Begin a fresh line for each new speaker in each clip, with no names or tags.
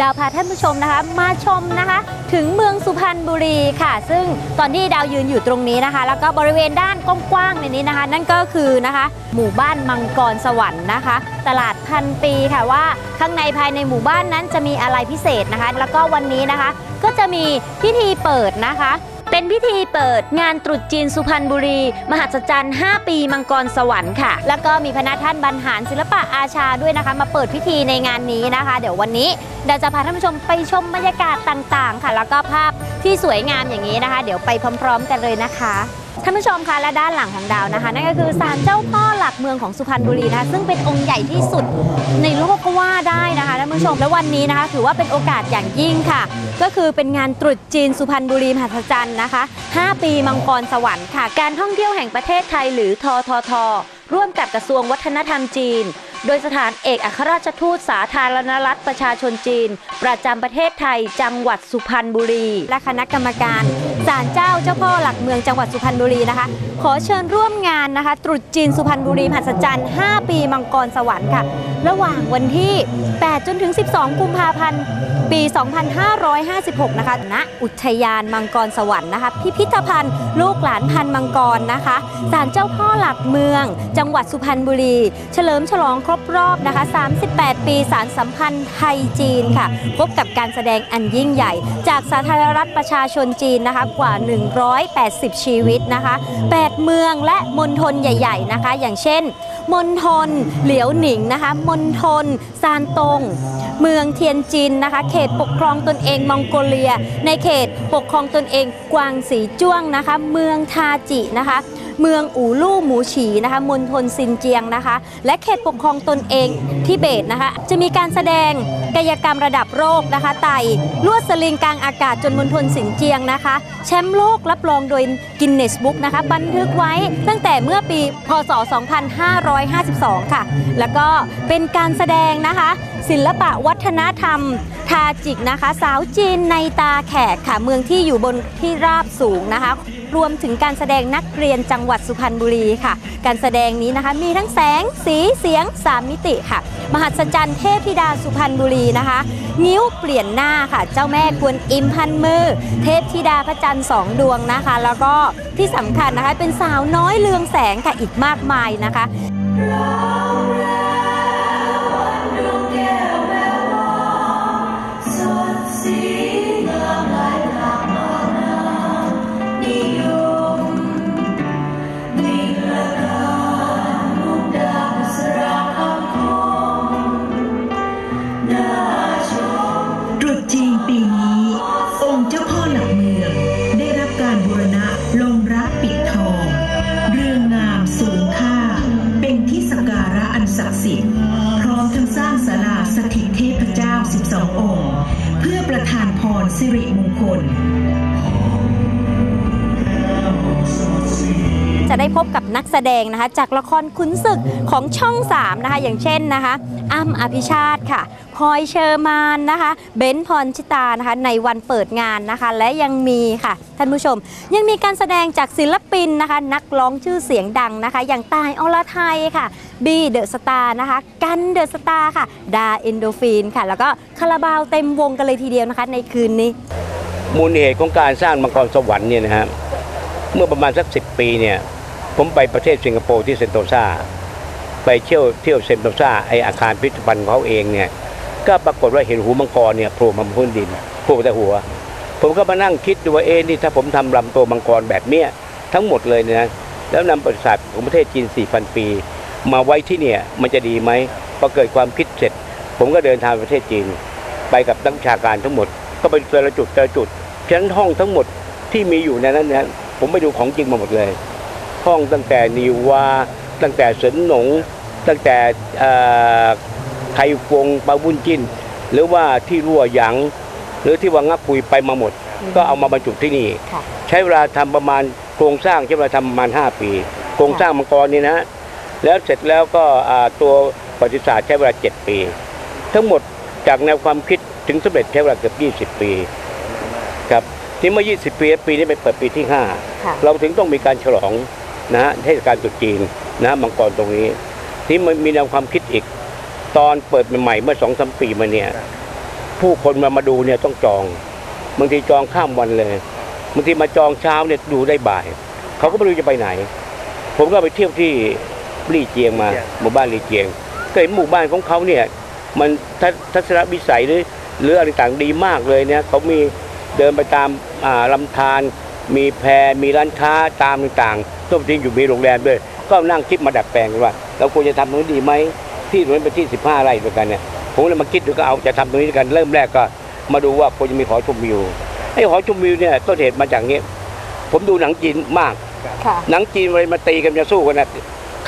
ดาวพาท่านผู้ชมนะคะ มาชมนะคะ ถึงเมืองสุพรรณบุรีค่ะ ซึ่งตอนที่ดาวยืนอยู่ตรงนี้นะคะ แล้วก็บริเวณด้านกว้างๆในนี้นะคะ นั่นก็คือนะคะ หมู่บ้านมังกรสวรรค์นะคะ ตลาดพันปีค่ะว่าข้างในภายในหมู่บ้านนั้นจะมีอะไรพิเศษนะคะ แล้วก็วันนี้นะคะ ก็จะมีพิธีเปิดนะคะ เป็นพิธีเปิดงานตรุษจีนสุพรรณบุรี มหัศจรรย์ 5 ปีมังกรสวรรค์ค่ะ แล้วก็มีพนักท่านบรรหารศิลปะอาชาด้วยนะคะ มาเปิดพิธีในงานนี้นะคะ เดี๋ยววันนี้เราจะพาท่านผู้ชมไปชมบรรยากาศต่างๆ ค่ะ แล้วก็ภาพที่สวยงามอย่างนี้นะคะ เดี๋ยวไปพร้อม ๆ กันเลยนะคะ ท่านผู้ชมคะและด้านหลังของดาวนะคะ นั่นก็คือศาลเจ้าพ่อหลักเมืองของสุพรรณบุรีนะคะซึ่งเป็นองค์ใหญ่ที่สุดในโลกก็ว่าได้นะคะท่านผู้ชมและวันนี้นะคะ ถือว่าเป็นโอกาสอย่างยิ่งค่ะ ก็คือเป็นงานตรุษจีนสุพรรณบุรีมหัศจรรย์นะคะ 5 ปีมังกรสวรรค์ค่ะ การท่องเที่ยวแห่งประเทศไทยหรือทททร่วมกับกระทรวงวัฒนธรรมจีน โดยสถานเอกอัครราชทูตสาธารณรัฐประชาชนจีน ประจำประเทศไทย จังหวัดสุพรรณบุรี และคณะกรรมการศาลเจ้าเจ้าพ่อหลักเมืองจังหวัดสุพรรณบุรีนะคะ ขอเชิญร่วมงานนะคะ ตรุษจีนสุพรรณบุรีมหัศจรรย์ 5 ปีมังกรสวรรค์ค่ะระหว่างวันที่ 8 จนถึง 12 กุมภาพันธ์ ปี 2556 นะคะ ณ อุทยานมังกรสวรรค์นะคะ พิพิธภัณฑ์ลูกหลานพันมังกรนะคะ ศาลเจ้าพ่อหลักเมือง จังหวัดสุพรรณบุรี เฉลิมฉลองครบรอบนะคะ 38 ปีสารสัมพันธ์ไทยจีนค่ะ พบกับการแสดงอันยิ่งใหญ่ จากสาธารณรัฐประชาชนจีนนะคะกว่า 180 ชีวิตนะคะ 8 เมืองและมณฑลใหญ่ ๆ นะคะ อย่างเช่น มณฑลเหลียวหนิงนะคะมณฑลซานตง เมืองเทียนจินนะคะ เขตปกครองตนเองมองโกเลีย ในเขตปกครองตนเองกวางสีจ้วงนะคะ เมืองทาจินะคะ เมืองอู่ลู่หมูฉีนะคะมณฑลซินเจียงนะคะ และเขตปกครองตนเองทิเบตนะคะ จะมีการแสดงกายกรรมระดับโลกนะคะ ไต่ลวดสลิงกลางอากาศจนมณฑลสินเจียงนะคะ แชมป์โลกรับรองโดยกินเนสบุ๊กนะคะ บันทึกไว้ตั้งแต่เมื่อปีพศ 2552 ค่ะ แล้วก็เป็นการแสดงนะคะ ศิลปะวัฒนธรรมทาจิกนะคะ สาวจีนในตาแขกค่ะ เมืองที่อยู่บนที่ราบสูงนะคะ รวมถึงการแสดงนักเรียนจังหวัดสุพรรณบุรีค่ะ การแสดงนี้นะคะมีทั้งแสงสีเสียง 3 มิติค่ะ มหัศจรรย์เทพธิดาสุพรรณบุรีนะคะนิ้วเปลี่ยนหน้าค่ะ เจ้าแม่กวนอิมพันมือ เทพธิดาพระจันทร์สองดวงนะคะ แล้วก็ที่สำคัญนะคะเป็นสาวน้อยเลืองแสงค่ะอีกมากมายนะคะ
คลจะ
ได้พบกับนักแสดงนะคะ จากละครขุนศึกของช่อง 3 นะคะ อย่างเช่นนะคะอ้ำอภิชาติค่ะพลอยเชอร์มานนะคะเบนซ์พรชิตานะคะในวันเปิดงานนะคะ และยังมีค่ะ ท่านผู้ชม ยังมีการแสดงจากศิลปินนะคะ นักร้องชื่อเสียงดังนะคะ อย่างตายอรไทยค่ะบีเดอะสตาร์นะคะ กันเดอะสตาร์ค่ะ ดาเอนโดฟินค่ะ แล้วก็คาราบาวเต็มวงกันเลยทีเดียวนะคะ ในคืนนี้
มูลเหตุของการสร้างมังกรสวรรค์เนี่ยนะฮะเมื่อประมาณสักสิปีเนี่ยผมไปประเทศสิงคโปร์ที่เซนโตซาไปเที่ยวเที่ยวเซนโตซาไออาคารพิพิธภัณฑ์ของเขาเองเนี่ยก็ปรากฏว่าเห็นหูมังกรเนี่ยโผล่มาบนพื้นดินโผล่แต่หัว ผมก็มานั่งคิดดูว่าเอ๊นี่ถ้าผมทำลำตัวมังกรแบบเนี้ยทั้งหมดเลยเนี่ยนะแล้วนำประวัติศาสตร์ของประเทศจีน 4,000 ปี มาไว้ที่เนี่ยมันจะดีไหมพอเกิดความคิดเสร็จ ผมก็เดินทางปประเทศจีน ไปกับนักวิชาการทั้งหมด ก็ไปแต่ละจุดแต่ละจุด ฉะนั้นห้องทั้งหมดที่มีอยู่ในนั้นเนี่ยผมไปดูของจริงมาหมดเลย ห้องตั้งแต่นิววาตั้งแต่เสินหนง ตั้งแต่เอ่อไทฟงปาบุญจินหรือว่าที่รั่วหยางหรือที่วังงับปุยไปมาหมด ก็เอามาบรรจุที่นี่
ค่ะ
ใช้เวลาทำประมาณโครงสร้างใช้เวลาทำประมาณ 5 ปี โครงสร้างมังกรนี่นะแล้วเสร็จแล้วก็อ่าตัวประวัติศาสตร์ใช้เวลา 7 ปี ทั้งหมดจากแนวความคิดถึงสำเร็จใช้เวลาเกือบ20 ปี ครับที่เมื่อ 20 ปีปีนี้ไปเปิดปีที่
ค่ะ
5เราถึงต้องมีการฉลองนะฮะเทศกาลตรุษจีนนะมังกรตรงนี้ ที่มันมีแนวความคิดอีก ตอนเปิดใหม่ๆเมื่อสองสามปีมาเนี่ย ผู้คนมามาดูเนี่ยต้องจองบางทีจองข้ามวันเลยบางทีมาจองเช้าเนี่ยดูได้บ่าย เขาก็ไม่รู้จะไปไหน ผมก็ไปเที่ยวที่ลี่เจียงมาหมู่บ้านลี่เจียง ก็เห็นหมู่บ้านของเขาเนี่ย มันทัศทัศนวิสัยหรือหรืออะไรต่างดีมากเลยเนี่ยเขามี เดินไปตามอ่าลำธารมีแพมีร้านค้าตามต่างๆตัวจริงอยู่มีโรงแรมด้วย ก็นั่งคิดมาดัดแปลงกันว่า เราควรจะทำตรงนี้ดีไหมที่ตรงนี้เป็นที่ 15 ไร่ด้วยกันเนี่ยผมเลยมาคิดดูก็เอาจะทำตรงนี้ด้วยกันเริ่มแรกก็มาดูว่าควรจะมีหอชมวิวไอ้หอชมวิวเนี่ยต้นเหตุมาจากนี้ ผมดูหนังจีนมาก
ค่ะ
หนังจีนเวลามาตีกันจะสู้กันนะ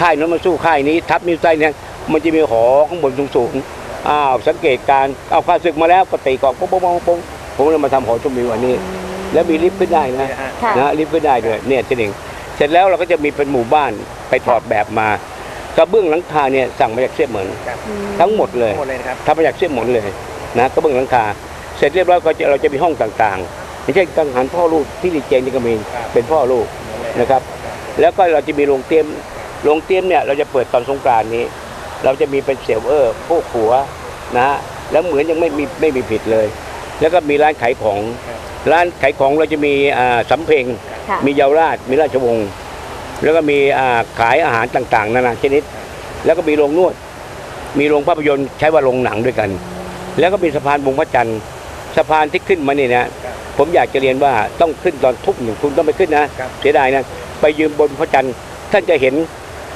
ค่ายนั้นมาสู้ค่ายนี้ ทัพมิวไซเนี่ยมันจะมีหอข้างบนสูงๆอ้าวสังเกตการณ์เอาข้าศึกมาแล้วก็ตีกองปุ๊บปุ๊บปุ๊บปุ๊บ ผมเลยมาทำหอชมวิวอันนี้ แล้วมีลิฟต์ขึ้นได้นะ
ค่ะ
นะลิฟต์ขึ้นได้ด้วยเนี่ยทีหนึ่งเสร็จแล้วเราก็จะมีเป็นหมู่บ้านไปถอดแบบมากระเบื้องหลังคาเนี่ยสั่งมาจากเสียเหมือนทั้งหมดเลย
หมดเลยนะครับ
ทำมาจากเสียเหมือนเลยนะกระเบื้องหลังคา เสร็จเรียบร้อยก็จะเราจะมีห้องต่างๆไม่ใช่กังหันพ่อลูกที่ดีเจนนี่ก็มี
ครับ
เป็นพ่อลูกนะครับ แล้วก็เราจะมีโรงเตรียมโรงเตรียมเนี่ยเราจะเปิดตอนสงกรานต์นี้ เราจะมีเป็นเซลเวอร์พวกหัวนะฮะแล้วเหมือนยังไม่มีไม่มีผิดเลย แล้วก็มีร้านขายของ ร้านขายของเราจะมีอ่าสำเพ็ง
ค่ะ
มีเยาวราช มีราชวงศ์ แล้วก็มีอ่าขายอาหารต่างๆ นานาชนิด แล้วก็มีโรงนวด มีโรงภาพยนตร์ใช้ว่าโรงหนังด้วยกัน แล้วก็มีสะพานวงพระจันทร์ สะพานที่ขึ้นมานี่นะ ผมอยากจะเรียนว่าต้องขึ้นตอนทุ่มหนึ่งคุณต้องไปขึ้นนะ
ครับ
เสียดายนะ ไปยืนบนพระจันทร์ ท่านจะเห็น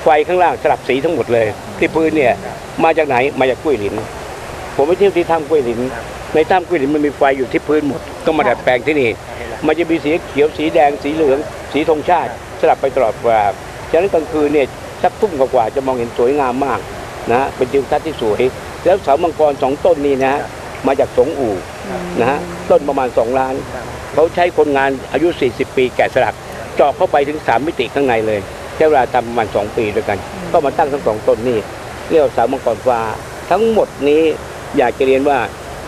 ไฟข้างล่างสลับสีทั้งหมดเลย ที่พื้นเนี่ย มาจากไหน มาจากกล้วยหลิน ผมไปเที่ยวที่ถ้ำกล้วยหลิน ในถ้ำกล้วยหลินมันมีไฟอยู่ที่พื้นหมด ก็มาดัดแปลงที่นี่ มันจะมีสีเขียวสีแดงสีเหลือง สีธงชาติ สลับไปตลอดเวลาฉะนั้นกลางคืนเนี่ยสักทุ่มกว่าๆจะมองเห็นสวยงามมากนะฮะเป็นทิวทัศน์ที่สวย แล้วเสามังกรสองต้นนี้นะฮะมาจากสงอู่นะฮะต้นประมาณ 2 ล้าน เขาใช้คนงานอายุ 40 ปีแกะสลักเจาะเข้าไปถึง 3 มิติข้างในเลยใช้เวลาทำประมาณ 2 ปีด้วยกัน ก็มาตั้งทั้งสองต้นนี่เรียกว่าเสามังกรฟ้าทั้งหมดนี้อยากจะเรียนว่า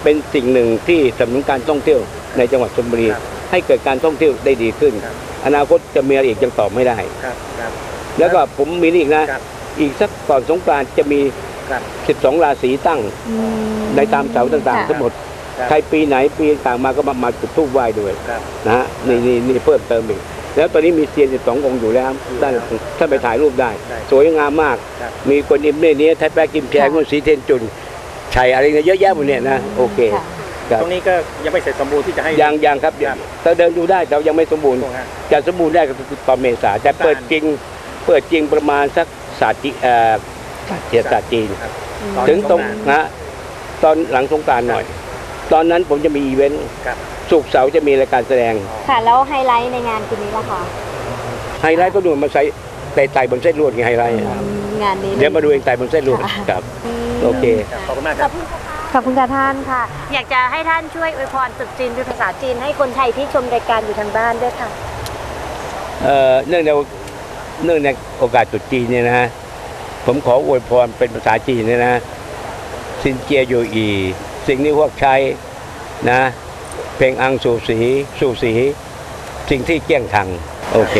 เป็นสิ่งหนึ่งที่สนับสนุนการท่องเที่ยวในจังหวัดชลบุรี
ครับ
ให้เกิดการท่องเที่ยวได้ดีขึ้น
ครับ
อนาคตจะมีอะไรอีกยังตอบไม่ได้
ครับครับ
แล้วก็ผมมีนี่อีกนะ
ครับ
อีกสักก่อนสงกรานต์จะมี
ครับ
12 ราศีตั้ง
อืม
ในตามเสาต่าง
ค่ะ
ๆทั้งหมด
ครับ
ใครปีไหนปีต่างมาก็มามาจุดธูปไหว้ด้วย
ครับ
นะฮะนี่นี่นี่เพิ่มเติมอีกแล้วตอนนี้มีเซียนสิบสององค์อยู่แล้วด้านหลังท่านไปถ่ายรูปได้
ได้
สวยงามมาก
ครับ
มีคนอิมเน่นี้แท้แปะกิมแชง
ค่ะ
คนสีเทนจุน ชัยอะไรเนี่ยเยอะแยะหมดเนี่ยนะโอเค
ค่ะ
ครับ
ตรงนี้ก็ยังไม่เสร็จสมบูรณ์ที่จะให้
ยังยังครับ
ครับ
เราเดินดูได้แต่ยังไม่สมบูรณ์
ตรงฮะ
จะสมบูรณ์ได้ก็คือตอนเมษาแต่เปิดจริงเปิดจริงประมาณสักศาสตร์จีเอ่อเทียศาสตร์จีน
ครับ
ถึงตรง
กา
นะตอนหลังสงกรารหน่อย ตอนนั้นผมจะมีอีเวนต์
ครับ
ศุกร์เสาร์จะมีรายการแสดง
ค่ะ แล้วไฮไลท์ในงานคืนนี้ล่ะคะ
ไฮไลท์ก็ดูมาใส่ไต่ไต่บนเส้นลวดไงไฮไลท์อะ
งานนี้
เดี๋ยวมาดูเองไต่บนเส้นลวดครับ โอเค
ครับขอบคุณมาก
ข
ค
อ
รั
บบคุณค่ะขอบคุณค่ะท่านค่ะ อยากจะให้ท่านช่วยอวยพรตรุษจีนเป็นภาษาจีนให้คนไทยที่ชมรายการอยู่ทางบ้านด้วยค่ะ
เอ่อเนื่องในเนื่องในโอกาสตรุษจีนเนี่ยนะฮะผมขออวยพรเป็นภาษาจีนเนี่ยนะซินเจียโยอีสิ่งนี้พวกใช้นะเพลงอังสู่สีสู่สีสิ่งที่เกี้ยงทังโอเค